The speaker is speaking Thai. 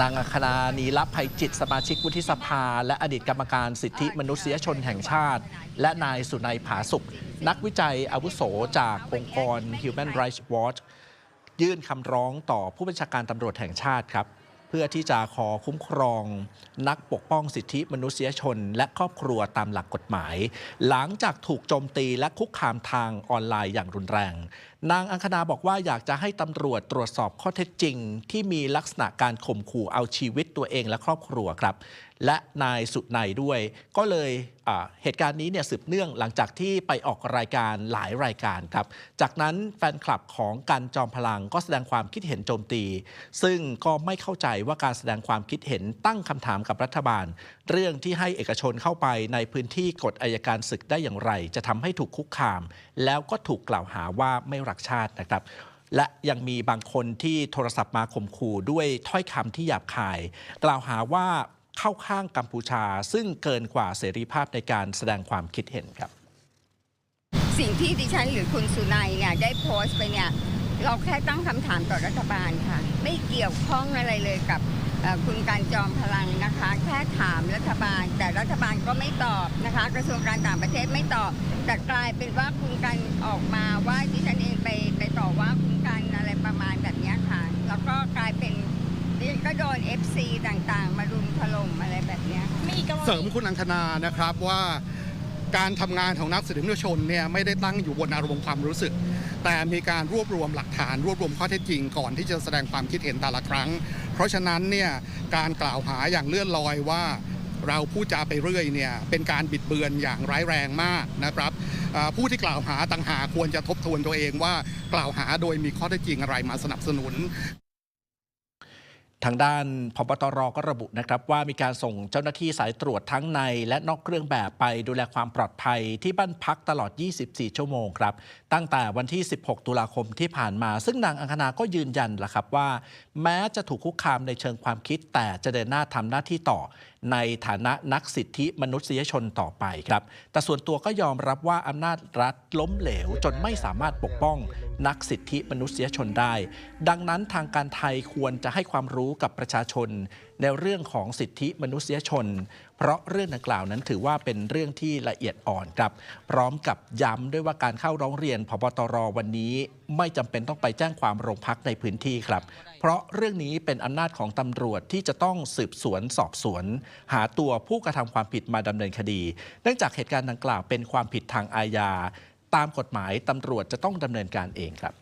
นางอัคนานีรับภัยจิตสมาชิกวุฒิสภา และอดีตกรรมการสิทธิมนุษยชนแห่งชาติ และนายสุนัยผาสุข นักวิจัยอาวุโสจากองค์กร Human Rights Watch ยื่นคำร้องต่อผู้บัญชาการตำรวจแห่งชาติครับ เพื่อที่จะขอคุ้มครอง นักปกป้องสิทธิมนุษยชน และครอบครัวตามหลักกฎหมาย หลังจากถูกโจมตีและคุกคามทางออนไลน์อย่างรุนแรง นางอังคณาบอกว่าอยากจะให้ตำรวจตรวจสอบข้อเท็จจริง ที่มีลักษณะการข่มขู่เอาชีวิตตัวเองและครอบครัวครับ และนายสุนัยด้วย ก็เลยเหตุการณ์นี้เนี่ยสืบเนื่องหลังจากที่ไปออกรายการหลายรายการครับ จากนั้นแฟนคลับของการจอมพลังก็แสดงความคิดเห็นโจมตี ซึ่งก็ไม่เข้าใจว่าการแสดงความคิดเห็นตั้งคำถามกับรัฐบาล เรื่องที่ให้เอกชนเข้าไปในพื้นที่กฎอายการศึกได้อย่างไร จะทำให้ถูกคุกคาม แล้วก็ถูกกล่าวหาว่าไม่รักชาตินะครับและยังมีบางคนที่โทรศัพท์มาข่มขู่ด้วยถ้อยคำที่หยาบคาย กล่าวหาว่า เข้าข้างกัมพูชา ซึ่งเกินกว่าเสรีภาพในการแสดงความคิดเห็นครับ สิ่งที่ดิฉันหรือคุณสุนัยเนี่ยได้โพสต์ไปเนี่ยเราแค่ตั้งคำถามต่อรัฐบาลค่ะ ไม่เกี่ยวข้องอะไรเลยกับคุณการจอมพลังนะคะ แค่ถามรัฐบาล แต่รัฐบาลก็ไม่ตอบนะคะ กระทรวงการต่างประเทศไม่ตอบ แต่กลายเป็นว่าคุณการออกมาว่าดิฉันเองไปไปต่อว่าคุณ ก็โดน FC ต่างๆ มารุมถล่มอะไรแบบเนี้ยค่ะเสริมคุณอังคณานะครับว่าการทำงานของนักสิทธิมนุษยชนเนี่ยไม่ได้ตั้งอยู่บนอารมณ์ความรู้สึก แต่มีการรวบรวมหลักฐานรวบรวมข้อเท็จจริงก่อนที่จะแสดงความคิดเห็นแต่ละครั้ง เพราะฉะนั้นเนี่ยการกล่าวหาอย่างเลื่อนลอยว่าเราพูดจาไปเรื่อยเนี่ยเป็นการบิดเบือนอย่างร้ายแรงมากนะครับอ่าผู้ที่กล่าวหาต่างหากควรจะทบทวนตัวเองว่ากล่าวหาโดยมีข้อเท็จจริงอะไรมาสนับสนุน ทางด้านพบตรก็ระบุนะครับว่ามีการส่งเจ้าหน้าที่สายตรวจทั้งใน และนอกเครื่องแบบไปดูแลความปลอดภัยที่บ้านพักตลอด 24 ชั่วโมงครับ ตั้งแต่วันที่ 16 ตุลาคมที่ผ่านมา ซึ่งนางอังคณาก็ยืนยันแหละครับว่า แม้จะถูกคุกคามในเชิงความคิดแต่จะเดินหน้าทำหน้าที่ต่อในฐานะนักสิทธิมนุษยชนต่อไปครับ แต่ส่วนตัวก็ยอมรับว่าอำนาจรัฐล้มเหลว จนไม่สามารถปกป้อง นักสิทธิมนุษยชนได้ ดังนั้นทางการไทยควรจะให้ความรู้กับประชาชน ในเรื่องของสิทธิมนุษยชน เพราะเรื่องดังกล่าวนั้นถือว่าเป็นเรื่องที่ละเอียดอ่อนครับ พร้อมกับย้ำด้วยว่าการเข้าร้องเรียนพบตรวันนี้ไม่จำเป็นต้องไปแจ้งความโรงพักในพื้นที่ครับ เพราะเรื่องนี้เป็นอำนาจของตำรวจที่จะต้องสืบสวนสอบสวน หาตัวผู้กระทำความผิดมาดำเนินคดี เนื่องจากเหตุการณ์ดังกล่าวเป็นความผิดทางอาญาตามกฎหมายตำรวจจะต้องดำเนินการเองครับ